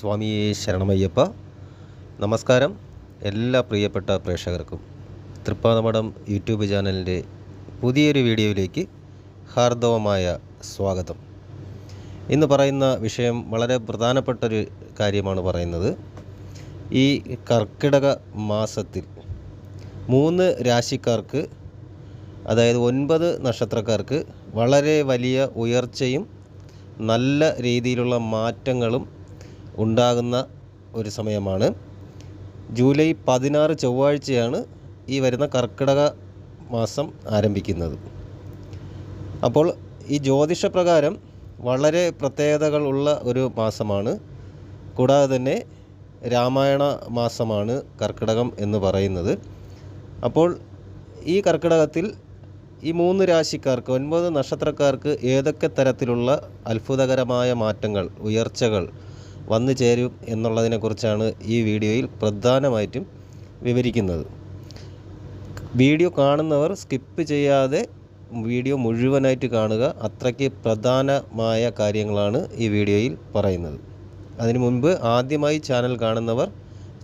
സ്വാമിയേ ശരണമയ്യപ്പ. നമസ്കാരം. എല്ലാ പ്രിയപ്പെട്ട പ്രേക്ഷകർക്കും തൃപ്പാതമഠം യൂട്യൂബ് ചാനലിന്റെ പുതിയൊരു വീഡിയോയിലേക്ക് ഹാർദവമായ സ്വാഗതം. ഇന്ന് പറയുന്ന വിഷയം വളരെ പ്രധാനപ്പെട്ടൊരു കാര്യമാണ് പറയുന്നത്. ഈ കർക്കിടക മാസത്തിൽ മൂന്ന് രാശിക്കാർക്ക് അതായത് ഒൻപത് നക്ഷത്രക്കാർക്ക് വളരെ വലിയ ഉയർച്ചയും നല്ല രീതിയിലുള്ള മാറ്റങ്ങളും ഉണ്ടാകുന്ന ഒരു സമയമാണ്. ജൂലൈ പതിനാറ് ചൊവ്വാഴ്ചയാണ് ഈ വരുന്ന കർക്കിടക മാസം ആരംഭിക്കുന്നത്. അപ്പോൾ ഈ ജ്യോതിഷപ്രകാരം വളരെ പ്രത്യേകതകളുള്ള ഒരു മാസമാണ്. കൂടാതെ തന്നെ രാമായണ മാസമാണ് കർക്കിടകം എന്ന് പറയുന്നത്. അപ്പോൾ ഈ കർക്കിടകത്തിൽ ഈ മൂന്ന് രാശിക്കാർക്ക് ഒൻപത് നക്ഷത്രക്കാർക്ക് ഏതൊക്കെ തരത്തിലുള്ള അത്ഭുതകരമായ മാറ്റങ്ങൾ ഉയർച്ചകൾ വന്നു ചേരും എന്നുള്ളതിനെക്കുറിച്ചാണ് ഈ വീഡിയോയിൽ പ്രധാനമായിട്ടും വിവരിക്കുന്നത്. വീഡിയോ കാണുന്നവർ സ്കിപ്പ് ചെയ്യാതെ വീഡിയോ മുഴുവനായിട്ട് കാണുക. അത്രയ്ക്ക് പ്രധാനമായ കാര്യങ്ങളാണ് ഈ വീഡിയോയിൽ പറയുന്നത്. അതിനു മുൻപ് ആദ്യമായി ചാനൽ കാണുന്നവർ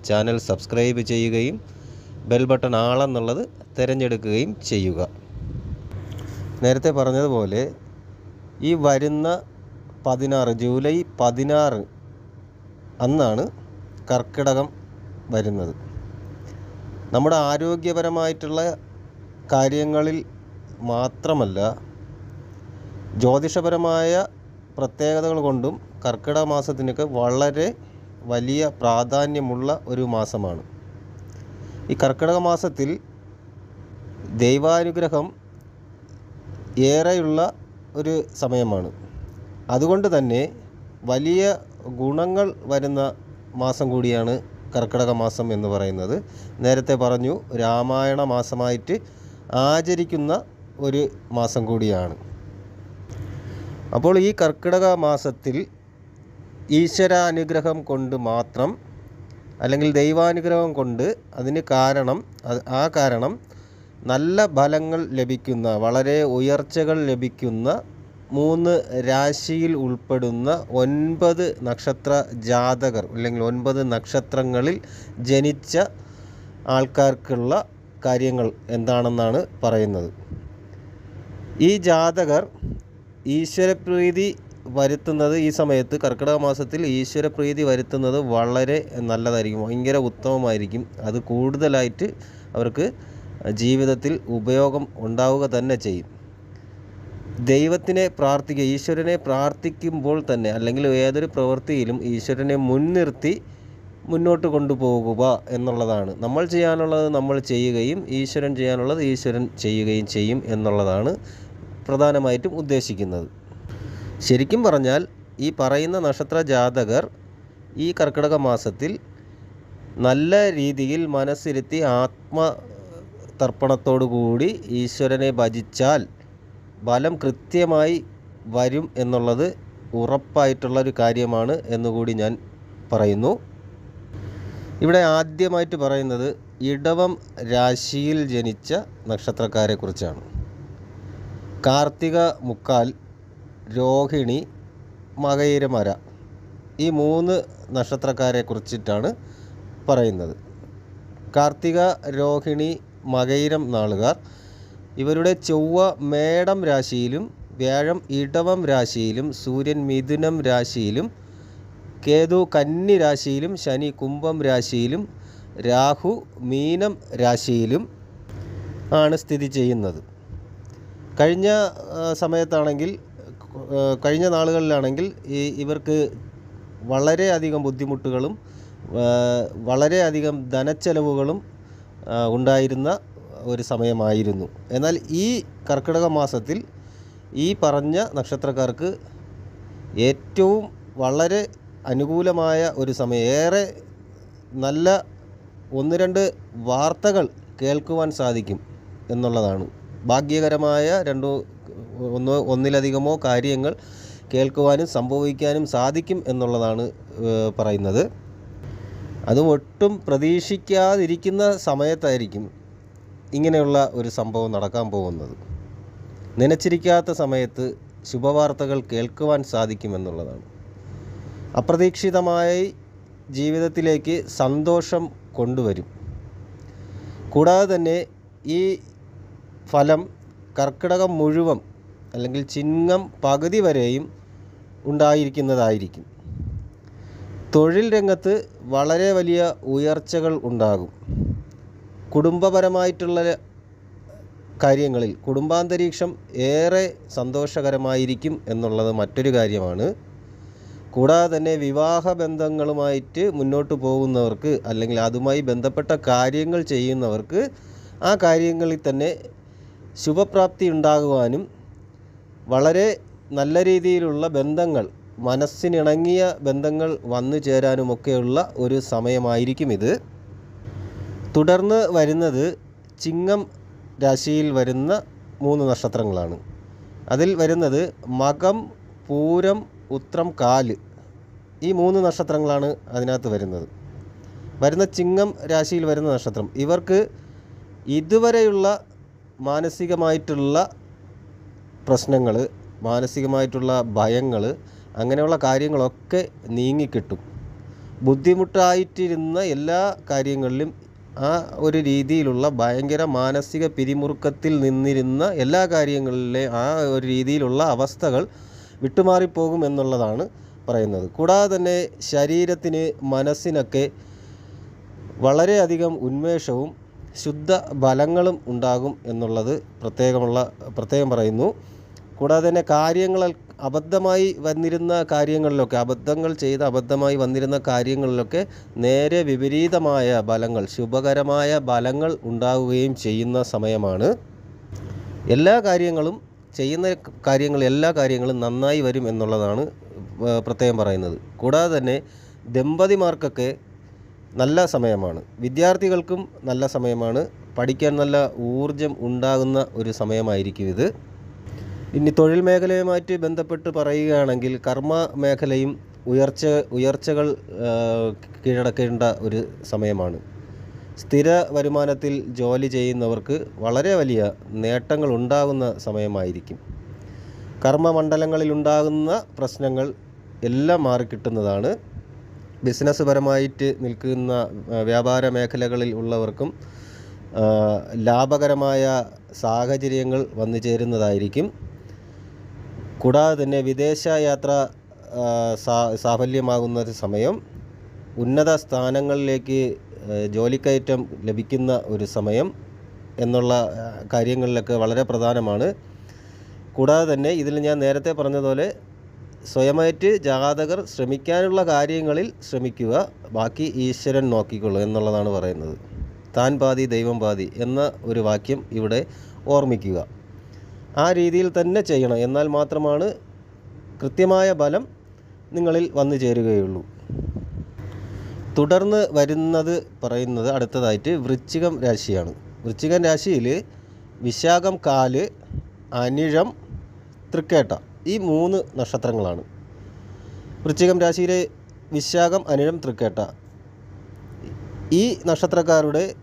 ചാനൽ സബ്സ്ക്രൈബ് ചെയ്യുകയും ബെൽ ബട്ടൺ ആളെന്നുള്ളത് തിരഞ്ഞെടുക്കുകയും ചെയ്യുക. നേരത്തെ പറഞ്ഞതുപോലെ ഈ വരുന്ന പതിനാറ് ജൂലൈ പതിനാറ് അന്നാണ് കർക്കിടകം വരുന്നത്. നമ്മുടെ ആരോഗ്യപരമായിട്ടുള്ള കാര്യങ്ങളിൽ മാത്രമല്ല ജ്യോതിഷപരമായ പ്രത്യേകതകൾ കൊണ്ടും കർക്കിടക മാസത്തിനൊക്കെ വളരെ വലിയ പ്രാധാന്യമുള്ള ഒരു മാസമാണ്. ഈ കർക്കിടക മാസത്തിൽ ദൈവാനുഗ്രഹം ഏറെയുള്ള ഒരു സമയമാണ്. അതുകൊണ്ട് തന്നെ വലിയ ഗുണങ്ങൾ വരുന്ന മാസം കൂടിയാണ് കർക്കിടക മാസം എന്ന് പറയുന്നത്. നേരത്തെ പറഞ്ഞു രാമായണ മാസമായിട്ട് ആചരിക്കുന്ന ഒരു മാസം കൂടിയാണ്. അപ്പോൾ ഈ കർക്കിടക മാസത്തിൽ ഈശ്വരാനുഗ്രഹം കൊണ്ട് മാത്രം അല്ലെങ്കിൽ ദൈവാനുഗ്രഹം കൊണ്ട് അതിന് കാരണം ആ കാരണം നല്ല ഫലങ്ങൾ ലഭിക്കുന്ന വളരെ ഉയർച്ചകൾ ലഭിക്കുന്ന മൂന്ന് രാശിയിൽ ഉൾപ്പെടുന്ന ഒൻപത് നക്ഷത്ര ജാതകർ അല്ലെങ്കിൽ ഒൻപത് നക്ഷത്രങ്ങളിൽ ജനിച്ച ആൾക്കാർക്കുള്ള കാര്യങ്ങൾ എന്താണെന്നാണ് പറയുന്നത്. ഈ ജാതകർ ഈശ്വരപ്രീതി വരുത്തുന്നത് ഈ സമയത്ത് കർക്കിടക മാസത്തിൽ ഈശ്വരപ്രീതി വരുത്തുന്നത് വളരെ നല്ലതായിരിക്കും ഭയങ്കര ഉത്തമമായിരിക്കും. അത് കൂടുതലായിട്ട് അവർക്ക് ജീവിതത്തിൽ ഉപയോഗം ഉണ്ടാവുക തന്നെ ചെയ്യും. ദൈവത്തിനെ പ്രാർത്ഥിക്കുക ഈശ്വരനെ പ്രാർത്ഥിക്കുമ്പോൾ തന്നെ അല്ലെങ്കിൽ ഏതൊരു പ്രവൃത്തിയിലും ഈശ്വരനെ മുൻനിർത്തി മുന്നോട്ട് കൊണ്ടുപോകുക എന്നുള്ളതാണ്. നമ്മൾ ചെയ്യാനുള്ളത് നമ്മൾ ചെയ്യുകയും ഈശ്വരൻ ചെയ്യാനുള്ളത് ഈശ്വരൻ ചെയ്യുകയും ചെയ്യും എന്നുള്ളതാണ് പ്രധാനമായിട്ടും ഉദ്ദേശിക്കുന്നത്. ശരിക്കും പറഞ്ഞാൽ ഈ പറയുന്ന നക്ഷത്ര ജാതകർ ഈ കർക്കിടക മാസത്തിൽ നല്ല രീതിയിൽ മനസ്സിരുത്തി ആത്മ തർപ്പണത്തോടു കൂടി ഈശ്വരനെ ഭജിച്ചാൽ ഫലം കൃത്യമായി വരും എന്നുള്ളത് ഉറപ്പായിട്ടുള്ളൊരു കാര്യമാണ് എന്നുകൂടി ഞാൻ പറയുന്നു. ഇവിടെ ആദ്യമായിട്ട് പറയുന്നത് ഇടവം രാശിയിൽ ജനിച്ച നക്ഷത്രക്കാരെക്കുറിച്ചാണ്. കാർത്തിക മുക്കാൽ രോഹിണി മകയിരമര ഈ മൂന്ന് നക്ഷത്രക്കാരെ കുറിച്ചിട്ടാണ് പറയുന്നത്. കാർത്തിക രോഹിണി മകയിരം നാളുകാർ ഇവരുടെ ചൊവ്വ മേടം രാശിയിലും വ്യാഴം ഇടവം രാശിയിലും സൂര്യൻ മിഥുനം രാശിയിലും കേതു കന്നി രാശിയിലും ശനി കുംഭം രാശിയിലും രാഹു മീനം രാശിയിലും ആണ് സ്ഥിതി ചെയ്യുന്നത്. കഴിഞ്ഞ സമയത്താണെങ്കിൽ കഴിഞ്ഞ നാളുകളിലാണെങ്കിൽ ഈ ഇവർക്ക് വളരെയധികം ബുദ്ധിമുട്ടുകളും വളരെയധികം ധനച്ചെലവുകളും ഉണ്ടായിരുന്ന ഒരു സമയമായിരുന്നു. എന്നാൽ ഈ കർക്കിടക മാസത്തിൽ ഈ പറഞ്ഞ നക്ഷത്രക്കാർക്ക് ഏറ്റവും വളരെ അനുകൂലമായ ഒരു സമയം ഏറെ നല്ല ഒന്ന് രണ്ട് വാർത്തകൾ കേൾക്കുവാൻ സാധിക്കും എന്നുള്ളതാണ്. ഭാഗ്യകരമായ രണ്ടോ ഒന്നോ ഒന്നിലധികമോ കാര്യങ്ങൾ കേൾക്കുവാനും സംഭവിക്കാനും സാധിക്കും എന്നുള്ളതാണ് പറയുന്നത്. അതും ഒട്ടും പ്രതീക്ഷിക്കാതിരിക്കുന്ന സമയത്തായിരിക്കും ഇങ്ങനെയുള്ള ഒരു സംഭവം നടക്കാൻ പോകുന്നത്. നനച്ചിരിക്കാത്ത സമയത്ത് ശുഭവാർത്തകൾ കേൾക്കുവാൻ സാധിക്കുമെന്നുള്ളതാണ്. അപ്രതീക്ഷിതമായി ജീവിതത്തിലേക്ക് സന്തോഷം കൊണ്ടുവരും. കൂടാതെ തന്നെ ഈ ഫലം കർക്കിടകം മുഴുവൻ അല്ലെങ്കിൽ ചിങ്ങം പകുതി വരെയും ഉണ്ടായിരിക്കുന്നതായിരിക്കും. തൊഴിൽ രംഗത്ത് വളരെ വലിയ ഉയർച്ചകൾ ഉണ്ടാകും. കുടുംബപരമായിട്ടുള്ള കാര്യങ്ങളിൽ കുടുംബാന്തരീക്ഷം ഏറെ സന്തോഷകരമായിരിക്കും എന്നുള്ളത് മറ്റൊരു കാര്യമാണ്. കൂടാതെ തന്നെ വിവാഹ ബന്ധങ്ങളുമായിട്ട് മുന്നോട്ട് പോകുന്നവർക്ക് അല്ലെങ്കിൽ അതുമായി ബന്ധപ്പെട്ട കാര്യങ്ങൾ ചെയ്യുന്നവർക്ക് ആ കാര്യങ്ങളിൽ തന്നെ ശുഭപ്രാപ്തി ഉണ്ടാകുവാനും വളരെ നല്ല രീതിയിലുള്ള ബന്ധങ്ങൾ മനസ്സിനിണങ്ങിയ ബന്ധങ്ങൾ വന്നു ചേരാനുമൊക്കെയുള്ള ഒരു സമയമായിരിക്കും ഇത്. തുടർന്ന് വരുന്നത് ചിങ്ങം രാശിയിൽ വരുന്ന മൂന്ന് നക്ഷത്രങ്ങളാണ്. അതിൽ വരുന്നത് മകം പൂരം ഉത്രം കാൽ. ഈ മൂന്ന് നക്ഷത്രങ്ങളാണ് അതിനകത്ത് വരുന്നത്. വരുന്ന ചിങ്ങം രാശിയിൽ വരുന്ന നക്ഷത്രം. ഇവർക്ക് ഇതുവരെയുള്ള മാനസികമായിട്ടുള്ള പ്രശ്നങ്ങൾ മാനസികമായിട്ടുള്ള ഭയങ്ങൾ അങ്ങനെയുള്ള കാര്യങ്ങളൊക്കെ നീങ്ങിക്കിട്ടും. ബുദ്ധിമുട്ടായിട്ടിരുന്ന എല്ലാ കാര്യങ്ങളിലും ആ ഒരു രീതിയിലുള്ള ഭയങ്കര മാനസിക പിരിമുറുക്കത്തിൽ നിന്നിരുന്ന എല്ലാ കാര്യങ്ങളിലെ ആ ഒരു രീതിയിലുള്ള അവസ്ഥകൾ വിട്ടുമാറിപ്പോകും എന്നുള്ളതാണ് പറയുന്നത്. കൂടാതെ തന്നെ ശരീരത്തിന് മനസ്സിനൊക്കെ വളരെയധികം ഉന്മേഷവും ശുദ്ധ ബലങ്ങളും ഉണ്ടാകും എന്നുള്ളത് പ്രത്യേകമുള്ള പ്രത്യേകം പറയുന്നു. കൂടാതെ തന്നെ കാര്യങ്ങൾ അബദ്ധമായി വന്നിരുന്ന കാര്യങ്ങളിലൊക്കെ അബദ്ധങ്ങൾ ചെയ്ത് അബദ്ധമായി വന്നിരുന്ന കാര്യങ്ങളിലൊക്കെ നേരെ വിപരീതമായ ബലങ്ങൾ ശുഭകരമായ ബലങ്ങൾ ഉണ്ടാവുകയും ചെയ്യുന്ന സമയമാണ്. എല്ലാ കാര്യങ്ങളും ചെയ്യുന്ന കാര്യങ്ങൾ എല്ലാ കാര്യങ്ങളും നന്നായി വരും എന്നുള്ളതാണ് പ്രത്യേകം പറയുന്നത്. കൂടാതെ തന്നെ ദമ്പതിമാർക്കൊക്കെ നല്ല സമയമാണ്. വിദ്യാർത്ഥികൾക്കും നല്ല സമയമാണ്. പഠിക്കാൻ നല്ല ഊർജം ഉണ്ടാകുന്ന ഒരു സമയമായിരിക്കും ഇത്. ഇനി തൊഴിൽ മേഖലയുമായിട്ട് ബന്ധപ്പെട്ട് പറയുകയാണെങ്കിൽ കർമ്മ മേഖലയും ഉയർച്ച ഉയർച്ചകൾ കീഴടക്കേണ്ട ഒരു സമയമാണ്. സ്ഥിര വരുമാനത്തിൽ ജോലി ചെയ്യുന്നവർക്ക് വളരെ വലിയ നേട്ടങ്ങൾ ഉണ്ടാകുന്ന സമയമായിരിക്കും കർമ്മമണ്ഡലങ്ങളിലുണ്ടാകുന്ന പ്രശ്നങ്ങൾ എല്ലാം മാറിക്കിട്ടുന്നതാണ്. ബിസിനസ് പരമായിട്ട് നിൽക്കുന്ന വ്യാപാര മേഖലകളിൽ ഉള്ളവർക്കും ലാഭകരമായ സാഹചര്യങ്ങൾ വന്നു ചേരുന്നതായിരിക്കും. കൂടാതെ തന്നെ വിദേശ യാത്ര സാഫല്യമാകുന്ന ഒരു സമയം ഉന്നത സ്ഥാനങ്ങളിലേക്ക് ജോലിക്കയറ്റം ലഭിക്കുന്ന ഒരു സമയം എന്നുള്ള കാര്യങ്ങളിലൊക്കെ വളരെ പ്രധാനമാണ്. കൂടാതെ തന്നെ ഇതിൽ ഞാൻ നേരത്തെ പറഞ്ഞതുപോലെ സ്വയമായിട്ട് ജാതകർ ശ്രമിക്കാനുള്ള കാര്യങ്ങളിൽ ശ്രമിക്കുക ബാക്കി ഈശ്വരൻ നോക്കിക്കൊള്ളു എന്നുള്ളതാണ് പറയുന്നത്. താൻ പാതി ദൈവം പാതി എന്ന ഒരു വാക്യം ഇവിടെ ഓർമ്മിക്കുക. ആ രീതിയിൽ തന്നെ ചെയ്യണം. എന്നാൽ മാത്രമാണ് കൃത്യമായ ബലം നിങ്ങളിൽ വന്നു ചേരുകയുള്ളൂ. തുടർന്ന് വരുന്നത് പറയുന്നത് അടുത്തതായിട്ട് വൃശ്ചികം രാശിയാണ്. വൃശ്ചികം രാശിയിൽ വിശാഖം കാൽ അനിഴം തൃക്കേട്ട ഈ മൂന്ന് നക്ഷത്രങ്ങളാണ്. വൃശ്ചികം രാശിയിലെ വിശാഖം അനിഴം തൃക്കേട്ട ഈ നക്ഷത്രക്കാരുടെ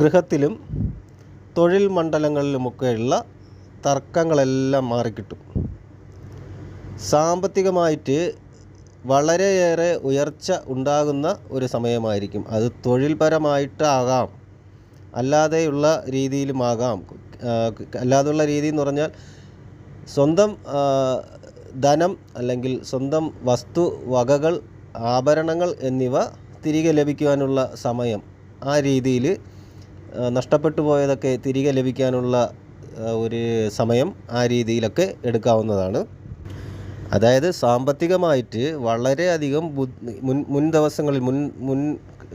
ഗൃഹത്തിലും തൊഴിൽ മണ്ഡലങ്ങളിലുമൊക്കെയുള്ള തർക്കങ്ങളെല്ലാം മാറിക്കിട്ടും. സാമ്പത്തികമായിട്ട് വളരെയേറെ ഉയർച്ച ഉണ്ടാകുന്ന ഒരു സമയമായിരിക്കും. അത് തൊഴിൽപരമായിട്ടാകാം. അല്ലാതെയുള്ള രീതിയിലുമാകാം. അല്ലാതെയുള്ള രീതി എന്ന് പറഞ്ഞാൽ സ്വന്തം ധനം അല്ലെങ്കിൽ സ്വന്തം വസ്തു വകകൾ ആഭരണങ്ങൾ എന്നിവ തിരികെ ലഭിക്കുവാനുള്ള സമയം ആ രീതിയിൽ നഷ്ടപ്പെട്ടു പോയതൊക്കെ തിരികെ ലഭിക്കാനുള്ള ഒരു സമയം ആ രീതിയിലൊക്കെ എടുക്കാവുന്നതാണ്. അതായത് സാമ്പത്തികമായിട്ട് വളരെയധികം മുൻ മുൻ ദിവസങ്ങളിൽ മുൻ മുൻ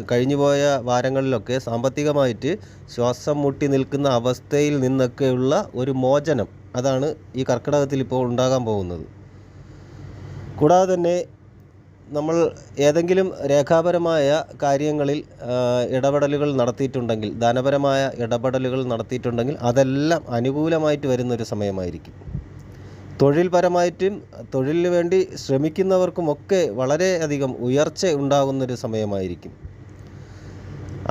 കഴിഞ്ഞുപോയ വാരങ്ങളിലൊക്കെ സാമ്പത്തികമായിട്ട് ശ്വാസം മുട്ടി നിൽക്കുന്ന അവസ്ഥയിൽ നിന്നൊക്കെയുള്ള ഒരു മോചനം അതാണ് ഈ കർക്കിടകത്തിൽ ഇപ്പോൾ ഉണ്ടാകാൻ പോകുന്നത്. കൂടാതെ തന്നെ നമ്മൾ ഏതെങ്കിലും രേഖാപരമായ കാര്യങ്ങളിൽ ഇടപെടലുകൾ നടത്തിയിട്ടുണ്ടെങ്കിൽ ധനപരമായ ഇടപെടലുകൾ നടത്തിയിട്ടുണ്ടെങ്കിൽ അതെല്ലാം അനുകൂലമായിട്ട് വരുന്നൊരു സമയമായിരിക്കും. തൊഴിൽപരമായിട്ടും തൊഴിലിന് വേണ്ടി ശ്രമിക്കുന്നവർക്കുമൊക്കെ വളരെയധികം ഉയർച്ച ഉണ്ടാകുന്നൊരു സമയമായിരിക്കും.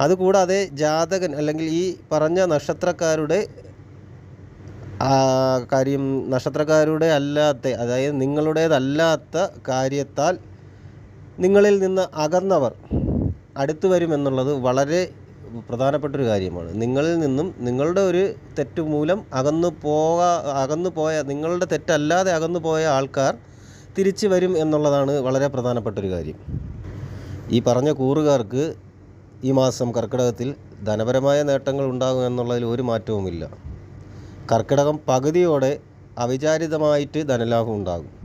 അതുകൂടാതെ ജാതകൻ അല്ലെങ്കിൽ ഈ പറഞ്ഞ നക്ഷത്രക്കാരുടെ കാര്യം നക്ഷത്രക്കാരുടെ അല്ലാത്ത അതായത് നിങ്ങളുടേതല്ലാത്ത കാര്യത്താൽ നിങ്ങളിൽ നിന്ന് അകന്നവർ അടുത്തു വരുമെന്നുള്ളത് വളരെ പ്രധാനപ്പെട്ടൊരു കാര്യമാണ്. നിങ്ങളിൽ നിന്നും നിങ്ങളുടെ ഒരു തെറ്റ് മൂലം അകന്നു പോകാ അകന്നു പോയ നിങ്ങളുടെ തെറ്റല്ലാതെ അകന്നു പോയ ആൾക്കാർ തിരിച്ചു വരും എന്നുള്ളതാണ് വളരെ പ്രധാനപ്പെട്ടൊരു കാര്യം. ഈ പറഞ്ഞ കൂറുകാർക്ക് ഈ മാസം കർക്കിടകത്തിൽ ധനപരമായ നേട്ടങ്ങൾ ഉണ്ടാകും എന്നുള്ളതിൽ ഒരു മാറ്റവുമില്ല. കർക്കിടകം പകുതിയോടെ അവിചാരിതമായിട്ട് ധനലാഭം ഉണ്ടാകും.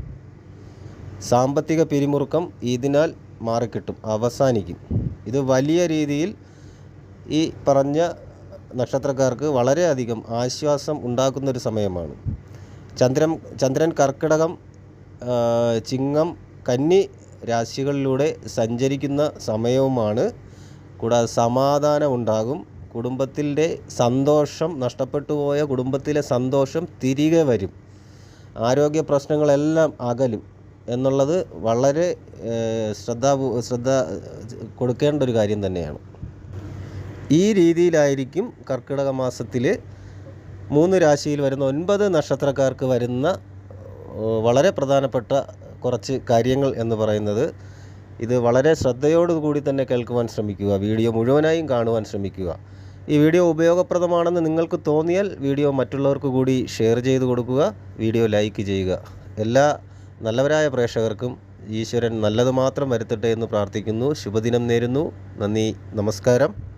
സാമ്പത്തിക പിരിമുറുക്കം ഇതിനാൽ മാറിക്കിട്ടും അവസാനിക്കും. ഇത് വലിയ രീതിയിൽ ഈ പറഞ്ഞ നക്ഷത്രക്കാർക്ക് വളരെയധികം ആശ്വാസം ഉണ്ടാക്കുന്നൊരു സമയമാണ്. ചന്ദ്രൻ ചന്ദ്രൻ കർക്കിടകം ചിങ്ങം കന്നി രാശികളിലൂടെ സഞ്ചരിക്കുന്ന സമയവുമാണ്. കൂടാതെ സമാധാനം ഉണ്ടാകും. കുടുംബത്തിന്റെ സന്തോഷം നഷ്ടപ്പെട്ടു പോയ കുടുംബത്തിലെ സന്തോഷം തിരികെ വരും. ആരോഗ്യ പ്രശ്നങ്ങളെല്ലാം അകലും. എന്നുള്ളത് വളരെ ശ്രദ്ധ ശ്രദ്ധ കൊടുക്കേണ്ട ഒരു കാര്യം തന്നെയാണ്. ഈ രീതിയിലായിരിക്കും കർക്കിടക മാസത്തിൽ മൂന്ന് രാശിയിൽ വരുന്ന ഒൻപത് നക്ഷത്രക്കാർക്ക് വരുന്ന വളരെ പ്രധാനപ്പെട്ട കുറച്ച് കാര്യങ്ങൾ എന്ന് പറയുന്നത് ഇത് വളരെ ശ്രദ്ധയോടുകൂടി തന്നെ കേൾക്കുവാൻ ശ്രമിക്കുക. വീഡിയോ മുഴുവനായും കാണുവാൻ ശ്രമിക്കുക. ഈ വീഡിയോ ഉപയോഗപ്രദമാണെന്ന് നിങ്ങൾക്ക് തോന്നിയാൽ വീഡിയോ മറ്റുള്ളവർക്ക് കൂടി ഷെയർ ചെയ്ത് കൊടുക്കുക. വീഡിയോ ലൈക്ക് ചെയ്യുക. എല്ലാ നല്ലവരായ പ്രേക്ഷകർക്കും ഈശ്വരൻ നല്ലത് മാത്രം വരുത്തട്ടെ എന്ന് പ്രാർത്ഥിക്കുന്നു. ശുഭദിനം നേരുന്നു. നന്ദി. നമസ്കാരം.